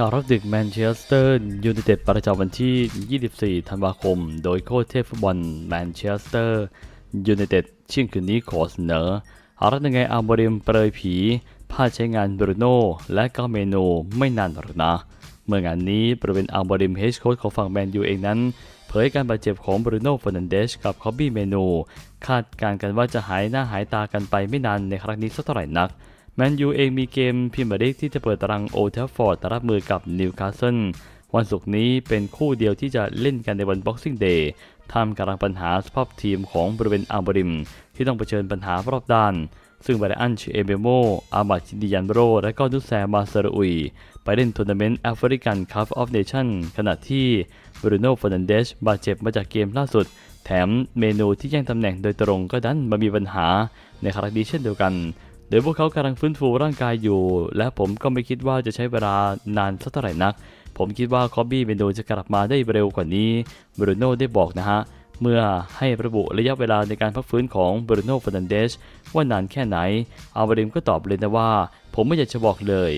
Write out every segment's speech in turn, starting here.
ข่าวรับดึกแมนเชสเตอร์ยูไนเต็ดประจำวันที่ 24 ธันวาคม โดยโค้ชเทพฟุตบอลแมนเชสเตอร์ยูไนเต็ดเที่ยงคืนนี้ขอเสนออารัตยังไงอาร์บริมเปรยผีพลาใช้งานบรูโน่และก็เมนูไม่นานหรอกนะ เมื่องานนี้บริเวณอัลบริมเฮดโค้ชของฝั่งแมนยูเองนั้น เผยการบาดเจ็บของบรูโน่ฟ e นันเดชกับคอบบี้เมนู คาดการณ์กันว่าจะหายหน้าหายตากันไปไม่นานในครั้งนี้สักเท่าไหร่นัก แมนยูเองมีเกมพรีเมียร์ลีกที่จะเปิดตารางโอเทฟฟอร์ดรับมือกับนิวคาสเซิลวันศุกร์นี้เป็นคู่เดียวที่จะเล่นกันในวัน Boxing Day ท่ามกลางปัญหาสภาพทีมของบริเวณอัลบริม ที่ต้องเผชิญปัญหารอบด้าน ซึ่งไบรอันเชเอเบโม อามาจินดิยันโบรและก็นุสแซมาเซรุย ไปเล่นทัวร์นาเมนต์แอฟริกันคัพออฟเนชั่นขณะที่บรูโน่ฟ e นันเดชบาดเจ็บมาจากเกมล่าสุด แถมเมนูที่แย่งตำแหน่งโดยตรงก็ดันมามีปัญหาในครั้งนี้เช่นเดียวกัน โดยพวกเขากำลังฟื้นฟูร่างกายอยู่ และผมก็ไม่คิดว่าจะใช้เวลานานสักเท่าไหร่นัก ผมคิดว่าคอบบี้เมนูจะกลับมาได้เร็วกว่านี้บรูโน่ได้บอกนะฮะ เมื่อให้ระบุระยะเวลาในการพักฟื้นของบรูโน่ฟ e นันเดชว่านานแค่ไหนอัลวาริมก็ตอบเลยนะว่า ผมไม่อยากจะบอกเลย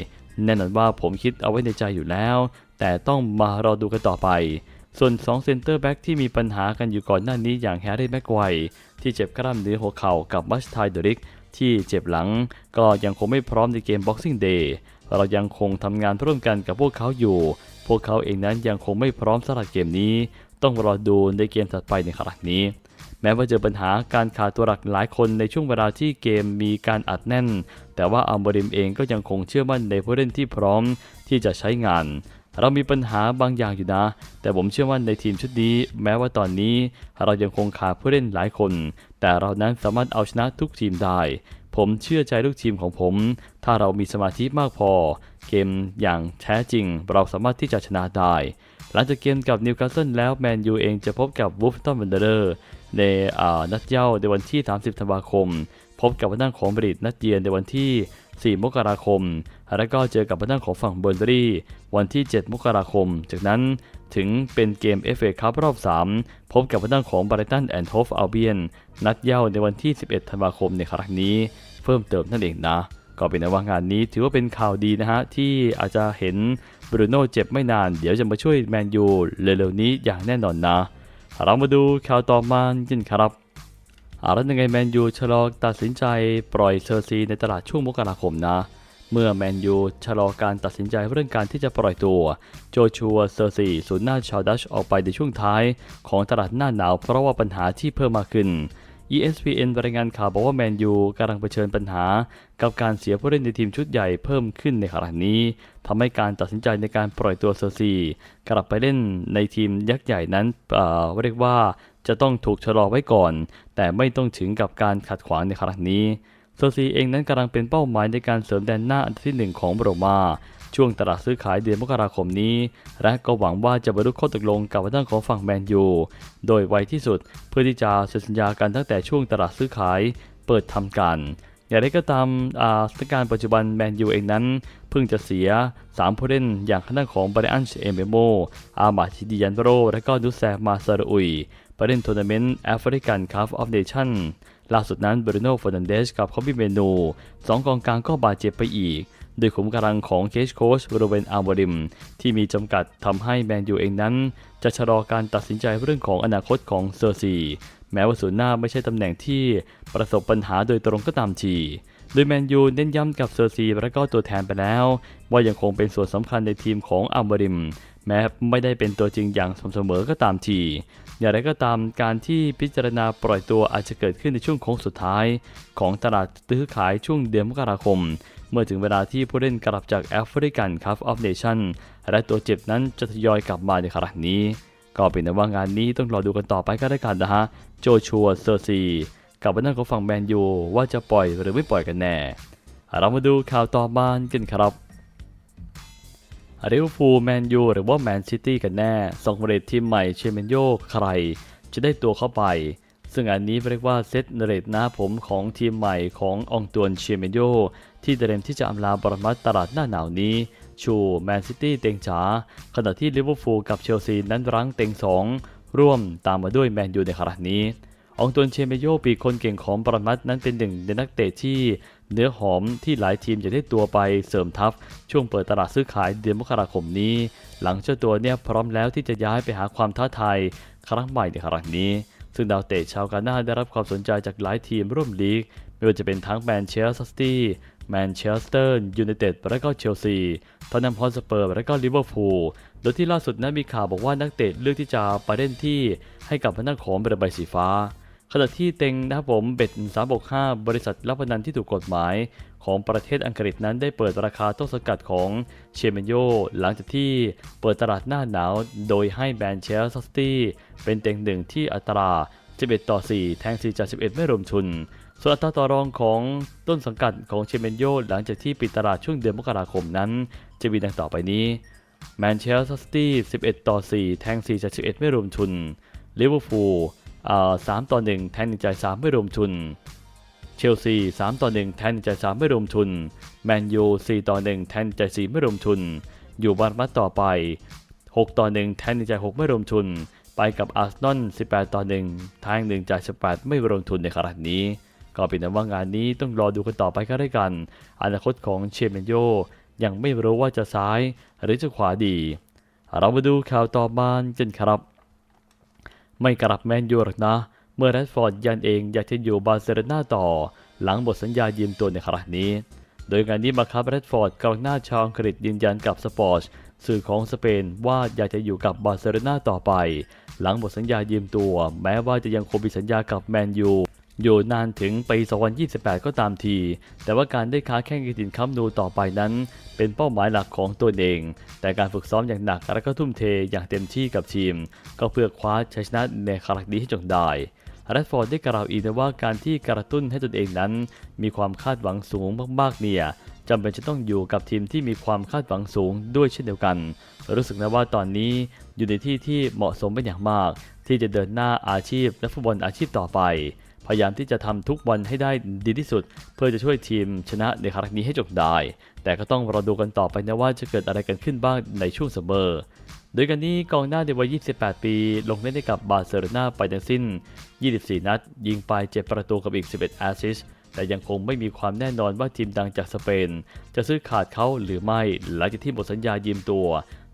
แน่นอนว่าผมคิดเอาไว้ในใจอยู่แล้ว แต่ต้องมารอดูกันต่อไปส่วน2เซนเตอร์แบ็กที่มีปัญหากันอยู่ก่อนหน้านี้อย่างแฮร์รี่แม็กไกวร์ที่เจ็บกล้ามเนื้อหัวเข่ากับมัชไทเดริก ที่เจ็บหลังก็ยังคงไม่พร้อมในเกม Boxing Day เรายังคงทำงานร่วมกันกับพวกเขาอยู่ พวกเขาเองนั้นยังคงไม่พร้อมสำหรับเกมนี้ ต้องรอดูในเกมถัดไปในครั้งนี้ แม้ว่าเจอปัญหาการขาดตัวหลักหลายคนในช่วงเวลาที่เกมมีการอัดแน่น แต่ว่าอัลบริมเองก็ยังคงเชื่อมั่นในผู้เล่นที่พร้อมที่จะใช้งาน เรามีปัญหาบางอย่างอยู่นะ แต่ผมเชื่อว่าในทีมชุดนี้ แม้ว่าตอนนี้ เรายังคงขาดผู้เล่นหลายคน แต่เรานั้นสามารถเอาชนะทุกทีมได้ ผมเชื่อใจลูกทีมของผม ถ้าเรามีสมาธิมากพอ เกมอย่างแท้จริง เราสามารถที่จะชนะได้ หลังจากเกมกับนิวคาสเซิลแล้วแมนยูเองจะพบกับวูฟตันเวนเดอร์ในอ่านัดเย้าในวันที่ 30 ธันวาคม พบกับวันนั่งของบริตนัดเยือนในวันที่ 4 มกราคม แล้วก็เจอกับวันนั่งของฝั่งเบอร์รี่ วันที่ 7 มกราคม จากนั้นถึงเป็นเกม FA คัพรอบ 3 พบกับวันนั่งของบริตันแอนด์โฮฟอัลเบียน นัดเย้าในวันที่ 11 ธันวาคมในครั้งนี้ เพิ่มเติมนั่นเองนะ ก็เป็นว่างานนี้ถือว่าเป็นข่าวดีนะฮะ ที่อาจจะเห็นบรูโน่เจ็บไม่นาน เดี๋ยวจะมาช่วยแมนยูเร็วๆนี้อย่างแน่นอนนะ เรามาดูข่าวต่อมากันครับ อาแล้วยังไงแมนยูชะลอตัดสินใจปล่อยเซอร์ซีในตลาดช่วงมกราคมนะ เมื่อแมนยูชะลอการตัดสินใจเรื่องการที่จะปล่อยตัวโจชัวเซอร์ซีศูนย์หน้าชาวดัชออกไปในช่วงท้ายของตลาดหน้าหนาวเพราะว่าปัญหาที่เพิ่มมากขึ้น ESPN รายงานข่าวบอกว่าแมนยูกำลังเผชิญปัญหา กับการเสียผู้เล่นในทีมชุดใหญ่เพิ่มขึ้นในขณะนี้ทำให้การตัดสินใจในการปล่อยตัวเซอร์ซีกลับไปเล่นในทีมยักษ์ใหญ่นั้นเอ่อเรียกว่า จะต้องถูกชะลอไว้ก่อน แต่ไม่ต้องถึงกับการขัดขวางในขณะนี้เซซีเองนั้นกำลังเป็นเป้าหมายในการเสริมแดนหน้าอันดับที่หนึ่งของโรมาช่วงตลาดซื้อขายเดือนมกราคมนี้ และก็หวังว่าจะบรรลุข้อตกลงกับทางของฝั่งแมนยู โดยไวที่สุดเพื่อที่จะเซ็นสัญญากันตั้งแต่ช่วงตลาดซื้อขายเปิดทำการ อย่างไรก็ตามาสถานการณ์ปัจจุบันแมนยูเองนั้น เพิ่งจะเสีย 3 ผู้เล่นอย่างข้างของบริอันเอเมโม อามาชิดิยันโร และก็นุสแซมาซาอุย ไปเล่นทัวร์นาเมนต์แอฟริกันคัพออฟเนชั่นล่าสุดนั้นบรูโน่ฟ e นันเดสกับคอมบิเมนูสองกองกลางก็บาดเจ็บไปอีก โดยขุมกำลังของเคชโคชบริเวณอาร์บริม ที่มีจำกัดทำให้แมนยูเองนั้น จะชะลอการตัดสินใจเรื่องของอนาคตของเซอร์ซี แม้ว่าศูนย์หน้าไม่ใช่ตำแหน่งที่ประสบปัญหาโดยตรงก็ตามทีโดยแมนยูเน้นย้ำกับเซอร์ซีและก็ตัวแทนไปแล้ว ว่ายังคงเป็นส่วนสำคัญในทีมของอัลบริม แม้ไม่ได้เป็นตัวจริงอย่างสม่ำเสมอก็ตามที อย่างไรก็ตามการที่พิจารณาปล่อยตัวอาจจะเกิดขึ้นในช่วงโค้งสุดท้าย ของตลาดซื้อขายช่วงเดือนมกราคม เมื่อถึงเวลาที่ผู้เล่นกลับจากแอฟริกันคัพออฟเนชั่นและตัวเจ็บนั้นจะทยอยกลับมาในครั้งนี้ ก็เป็นแต่ว่างานนี้ต้องรอดูกันต่อไปก็ได้กันนะฮะ โจชัวเซอร์ซีกับวันนั้นของฝั่งแมนยูว่าจะปล่อยหรือไม่ปล่อยกันแน่ เรามาดูข่าวต่อมากันครับ ลิเวอร์พูลแมนยูหรือว่าแมนซิตี้กันแน่สองบริษัททีมใหม่เชเมนโยใคร จะได้ตัวเข้าไป ซึ่งอันนี้เรียกว่าเซตเรตหน้าผมของทีมใหม่ขององตวนเชเมนโยที่เตรียมที่จะอำลาบรมัตตลาดหน้าหนาวนี้ ชูแมนซิตี้เต็งจ๋าขณะที่ลิเวอร์พูลกับเชลซีนั้นรั้งเต็งสองร่วมตามมาด้วยแมนยูในครั้งนี้ องตวนเชเมโยปีคนเก่งของปรมัตนั้นเป็นหนึ่งในนักเตะที่เนื้อหอมที่หลายทีมจะได้ตัวไปเสริมทัพ ช่วงเปิดตลาดซื้อขายเดือนมกราคมนี้ หลังเจ้าตัวเนี่ยพร้อมแล้วที่จะย้ายไปหาความท้าทายครั้งใหม่ในครั้งนี้ ซึ่งดาวเตะชาวกาน่าได้รับความสนใจจากหลายทีมร่วมลีก ไม่ว่าจะเป็นทั้งแมนเชสเตอร์แมนเชสเตอร์ยูไนเต็ดและก็เชลซีทอนนัมฮอสเปอร์และก็ลิเวอร์พูลโดยที่ล่าสุดนั้นมีข่าวบอกว่านักเตะเลือกที่จะไปเล่นที่ให้กับพนักของเบรใบสีฟ้า ขณะที่เต็งนะครับผมเบ็ด365บริษัทรับพนันที่ถูกกฎหมาย ของประเทศอังกฤษนั้นได้เปิดราคาต้นสกัดของเชเมนโยหลังจากที่เปิดตลาดหน้าหนาว โดยให้แบรนด์เชลซีตี้เป็นเต็งหนึ่งที่อัตรา11ต่อ 4 แทง4จาก11 ไม่รวมทุน ส่วนอัตราต่อรองของต้นสังกัดของเชเมนโยหลังจากที่ปิดตลาดช่วงเดือนมกราคมนั้น จะมีดังต่อไปนี้แมนเชสเตอร์ซิตี้11 ต่อ 4 แทง4จาก11 ไม่รวมทุนลิเวอร์พูล อ่า3ต่อ1แทง1จ่าย3ไม่รวมทุน เชลซี3ต่อ1แทน1จ่าย3ไม่รวมทุน แมนยู4ต่อ1แทน1จ่าย4ไม่รวมทุน อยู่บาร์มัดต่อไป6ต่อ1แทน1จ่าย6ไม่รวมทุน ไปกับอาร์เซนอล18ต่อ1แทง1จ่าย18ไม่รวมทุนในขณะนี้ ก็เป็นนว่างานนี้ต้องรอดูกันต่อไปก็ได้กัน อนาคตของเชเมนโยยังไม่รู้ว่าจะซ้ายหรือจะขวาดี เรามาดูข่าวต่อมากันครับ ไม่กลับแมนยูหรอกนะ เมื่อแรดฟอร์ดยันเองอยากจะอยู่บาร์เซโลนาต่อ หลังหมดสัญญายืมตัวในครั้งนี้ โดยงานนี้มาครับแรดฟอร์ดกองหน้าชาวอังกฤษยืนยันกับสปอร์ตสื่อของสเปนว่าอยากจะอยู่กับบาร์เซโลนาต่อไป หลังหมดสัญญายืมตัว แม้ว่าจะยังคงมีสัญญากับแมนยู อยู่นานถึงปี 2028 ก็ตามที แต่ว่าการได้ค้าแข่งกินถิ่นคัมนูต่อไปนั้น เป็นเป้าหมายหลักของตัวเอง แต่การฝึกซ้อมอย่างหนักและก็ทุ่มเทอย่างเต็มที่กับทีม ก็เพื่อคว้าชัยชนะในครั้งนี้ให้จงได้แรดฟอร์ดได้กล่าวอีกนะว่าการที่กระตุ้นให้ตนเองนั้น มีความคาดหวังสูงมากๆเนี่ยจำเป็นจะต้องอยู่กับทีมที่มีความคาดหวังสูงด้วยเช่นเดียวกัน รู้สึกนะว่าตอนนี้อยู่ในที่ที่เหมาะสมเป็นอย่างมาก ที่จะเดินหน้าอาชีพและฟุตบอลอาชีพต่อไป พยายามที่จะทำทุกวันให้ได้ดีที่สุด เพื่อจะช่วยทีมชนะในครั้งนี้ให้จบได้ แต่ก็ต้องรอดูกันต่อไปนะว่าจะเกิดอะไรกันขึ้นบ้างในช่วงซัมอโดยกันนี้กองหน้าในวัย 28 ปี ลงเล่นให้กับบาร์เซโลนาไปทั้งสิ้น 24 นัด ยิงไป 7 ประตูกับอีก 11 แอสซิสแต่ยังคงไม่มีความแน่นอนว่าทีมดังจากสเปน จะซื้อขาดเขาหรือไม่หลังจากที่หมดสัญญายืมตัว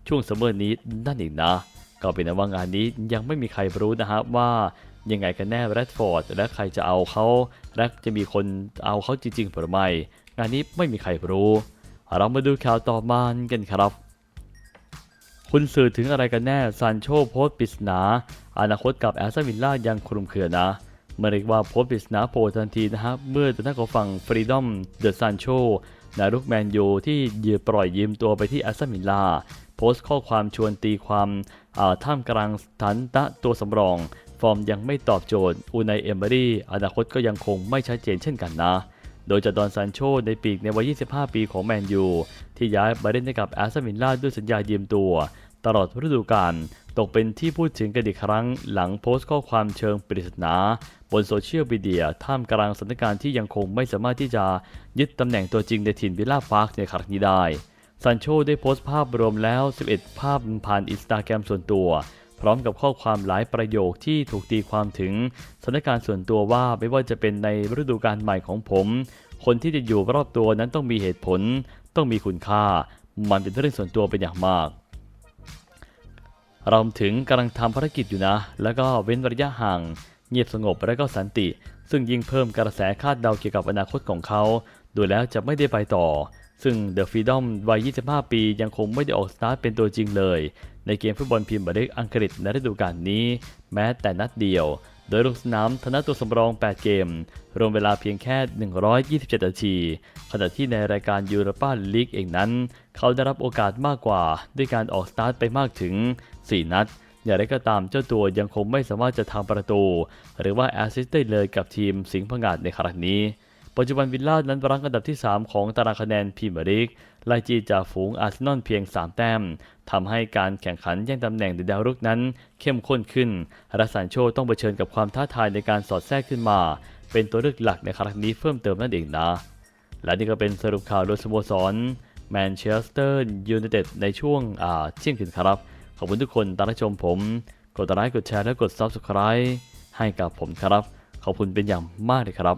ช่วงซัมเมอร์นี้นั่นเองนะ ก็เป็นว่างานนี้ยังไม่มีใครรู้นะฮะว่า ยังไงกันแน่แรดฟอร์ดและใครจะเอาเขาและจะมีคนเอาเขาจริงๆหรือไม่งานนี้ไม่มีใครรู้ เรามาดูข่าวต่อมากันครับ คุณสื่อถึงอะไรกันแน่ซานโชโพสต์ปริศนา อนาคตกับแอสตันวิลล่ายังคลุมเครือนะเมเรียกว่าโพสต์ปริศนาโผล่ทันทีนะครับเมื่อตัวนักของฝั่งฟรีดอมเดอะซานโชนารุกแมนยูที่ยืมปล่อยยืมตัวไปที่แอสตันวิลล่าโพสต์ข้อความชวนตีความท่ามกลางสถานตะตัวสำรอง ฟอร์มยังไม่ตอบโจทย์ อูไนเอมเบอรี่อนาคตก็ยังคงไม่ชัดเจนเช่นกันนะ โดยจะดอนซานโชในปีกในวัย 25 ปีของแมนยู ที่ย้ายมาเล่นให้กับแอสตันวิลล่าด้วยสัญญายืมตัว ตลอดฤดูกาลตกเป็นที่พูดถึงกันอีกครั้ง หลังโพสต์ข้อความเชิงปริศนาบนโซเชียลมีเดียท่ามกลางสถานการณ์ที่ยังคงไม่สามารถที่จะยึดตำแหน่งตัวจริงในถิ่นวิลล่าพาร์คในครั้งนี้ได้ซันโชได้โพสต์ภาพรวมแล้ว 11 ภาพผ่านอินสตาแกรมส่วนตัว พร้อมกับข้อความหลายประโยคที่ถูกตีความถึงสถานการณ์ส่วนตัวว่าไม่ว่าจะเป็นในฤดูกาลใหม่ของผม คนที่จะอยู่รอบตัวนั้นต้องมีเหตุผล ต้องมีคุณค่า มันเป็นเรื่องส่วนตัวเป็นอย่างมากเราถึงกำลังทำภารกิจอยู่นะ แล้วก็เว้นระยะห่าง เงียบสงบและก็สันติ ซึ่งยิ่งเพิ่มกระแสคาดเดาเกี่ยวกับอนาคตของเขา ดูแล้วจะไม่ได้ไปต่อ ซึ่งเดอะฟรีดอมวัย 25 ปียังคงไม่ได้ออกสตาร์ทเป็นตัวจริงเลย ในเกมฟุตบอลพรีเมียร์ลีกอังกฤษในฤดูกาลนี้ แม้แต่นัดเดียว โดยลงสนามชนะตัวสำรอง 8 เกม รวมเวลาเพียงแค่ 127 นาที ขณะที่ในรายการยูโรปาลีกเองนั้น เขาได้รับโอกาสมากกว่า ด้วยการออกสตาร์ทไปมากถึง 4 นัดอย่างไรก็ตามเจ้าตัวยังคงไม่สามารถจะทำประตู หรือว่าแอสซิสต์ได้เลยกับทีมสิงห์ผงาดในครั้งนี้ ปัจจุบันวิลล่านั้นรั้งอันดับที่ 3 ของตารางคะแนนพรีเมียร์ลีกไล่จีจากฝูงอาร์เซนอลเพียง 3 แต้มทำให้การแข่งขันแย่งตำแหน่งในดาวรุกนั้นเข้มข้นขึ้นรัสานโชต้องเผชิญกับความท้าทายในการสอดแทรกขึ้นมา เป็นตัวเลือกหลักในครั้งนี้เพิ่มเติมนั่นเองนะ และนี่ก็เป็นสรุปข่าวโดยสโมสรแมนเชสเตอร์ยูไนเต็ดในช่วงอ่าเที่ยงคืนครับ ขอบคุณทุกคนที่รับชมผม กดไลค์กดแชร์และกด Subscribe ให้กับผมครับ ขอบคุณเป็นอย่างมากเลยครับ